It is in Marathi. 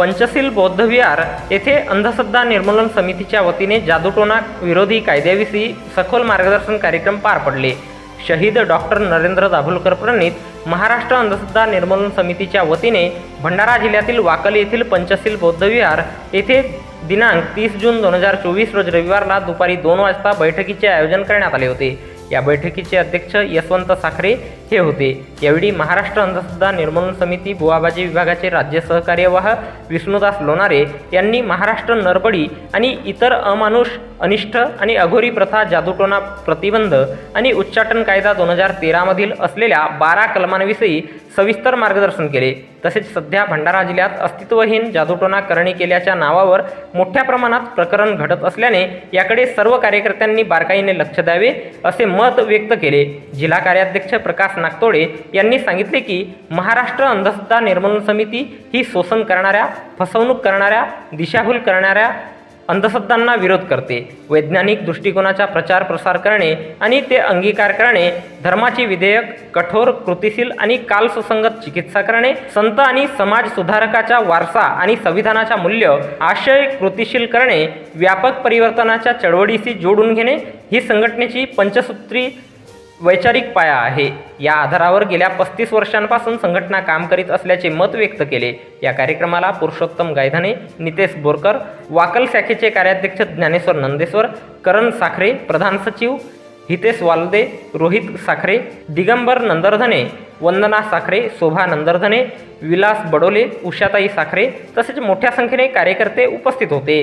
पंचशील बौद्धविहार येथे अंधश्रद्धा निर्मूलन समितीच्या वतीने जादूटोना विरोधी कायद्याविषयी सखोल मार्गदर्शन कार्यक्रम पार पडले. शहीद डॉक्टर नरेंद्र दाभोलकर प्रणित महाराष्ट्र अंधश्रद्धा निर्मूलन समितीच्या वतीने भंडारा जिल्ह्यातील वाकल येथील पंचशील बौद्धविहार येथे दिनांक तीस जून दोन हजार चोवीस रोज रविवारला दुपारी दोन वाजता बैठकीचे आयोजन करण्यात आले होते. या बैठकीचे अध्यक्ष यशवंत साखरे हे होते. यावेळी महाराष्ट्र अंधश्रद्धा निर्मूलन समिती बुवाबाजी विभागाचे राज्य सहकार्यवाह विष्णुदास लोणारे यांनी महाराष्ट्र नरबडी आणि इतर अमानुष अनिष्ट आणि अघोरी प्रथा जादूटोना प्रतिबंध आणि उच्चाटन कायदा दोन हजार तेरामधील असलेल्या बारा कलमांविषयी सविस्तर मार्गदर्शन केले. तसेच सध्या भंडारा जिल्ह्यात अस्तित्वहीन जादूटोना करणी केल्याच्या नावावर मोठ्या प्रमाणात प्रकरण घडत असल्याने याकडे सर्व कार्यकर्त्यांनी बारकाईने लक्ष द्यावे असे मत व्यक्त केले. जिल्हा कार्याध्यक्ष प्रकाश नागतोडे यांनी सांगितले की महाराष्ट्र अंधश्रद्धा निर्मूलन समिती ही शोषण करणाऱ्या फसवणूक करणाऱ्या दिशाभूल करणाऱ्या अंधश्रद्धांना विरोध करते. वैज्ञानिक दृष्टिकोनाचा प्रचार प्रसार करणे आणि ते अंगीकार करणे धर्माची विधेयक कठोर कृतिशील आणि कालसुसंगत चिकित्सा करणे संत आणि समाज सुधारकाचा वारसा आणि संविधानाचा मूल्य आशय कृतिशील करणे व्यापक परिवर्तनाच्या चळवळीशी जोडून घेणे ही संघटनेची पंचसूत्री वैचारिक पाया आहे. या आधारावर गेल्या पस्तीस वर्षांपासून संघटना काम करीत असल्याचे मत व्यक्त केले. या कार्यक्रमाला पुरुषोत्तम गायधने नितेश बोरकर वाकल शाखेचे कार्याध्यक्ष ज्ञानेश्वर नंदेश्वर करण साखरे प्रधान सचिव हितेश वालदे रोहित साखरे दिगंबर नंदरधने वंदना साखरे शोभा नंदरधने विलास बडोले उषाताई साखरे तसेच मोठ्या संख्येने कार्यकर्ते उपस्थित होते.